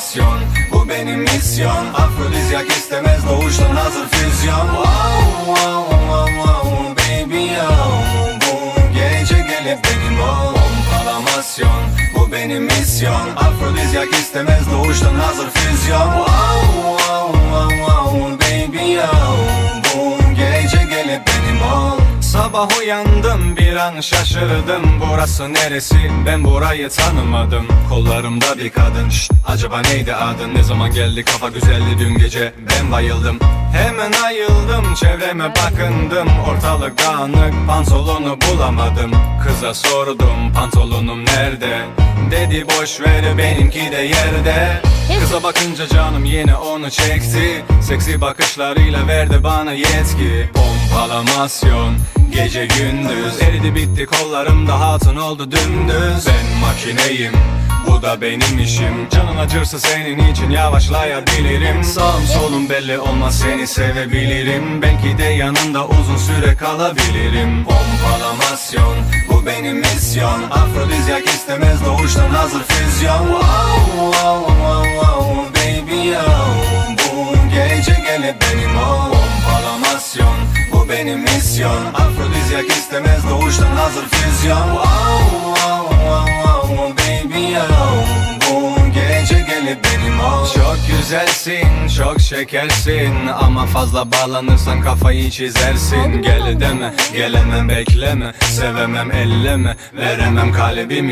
motivasyon Bu benim misyon. Afrodizyak istemez doğuştan hazır füzyon. Wow wow wow wow baby wow Bu gece gelip benim ol. Pompalamasyon Bu benim misyon. Afrodizyak istemez doğuştan hazır füzyon. Wow. Sabah uyandım bir an şaşırdım. Burası neresi? Ben burayı tanımadım. Kollarımda bir kadın. Şşt, Acaba neydi adın? Ne zaman geldi? Kafa güzeldi dün gece. Ben bayıldım. Hemen ayıldım çevreme bakındım. Ortalık dağınık pantolonu bulamadım. Kıza sordum pantolonum nerede? Dedi boş ver benimki de yerde. Kıza bakınca canım yine onu çekti. Seksi bakışlarıyla verdi bana yetki Pompalamasyon Gece gündüz. Eridi bitti kollarımda hatun oldu dümdüz. Ben makineyim bu da benim işim. Canın acırsa senin için yavaşlayabilirim. Sağım solum belli olmaz seni sevebilirim. Belki de yanında uzun süre kalabilirim. Pompalamasyon bu benim misyon. Afrodizyak istemez doğuştan hazır füzyon. Wow benim misyon. Afrodizyak istemez doğuştan hazır füzyon. Wow wow wow wow baby yo Bu gece gelip benim ol. Çok güzelsin çok şekersin. Ama fazla bağlanırsan kafayı çizersin. Gel deme gelemem bekleme. Sevemem elleme. Veremem kalbimi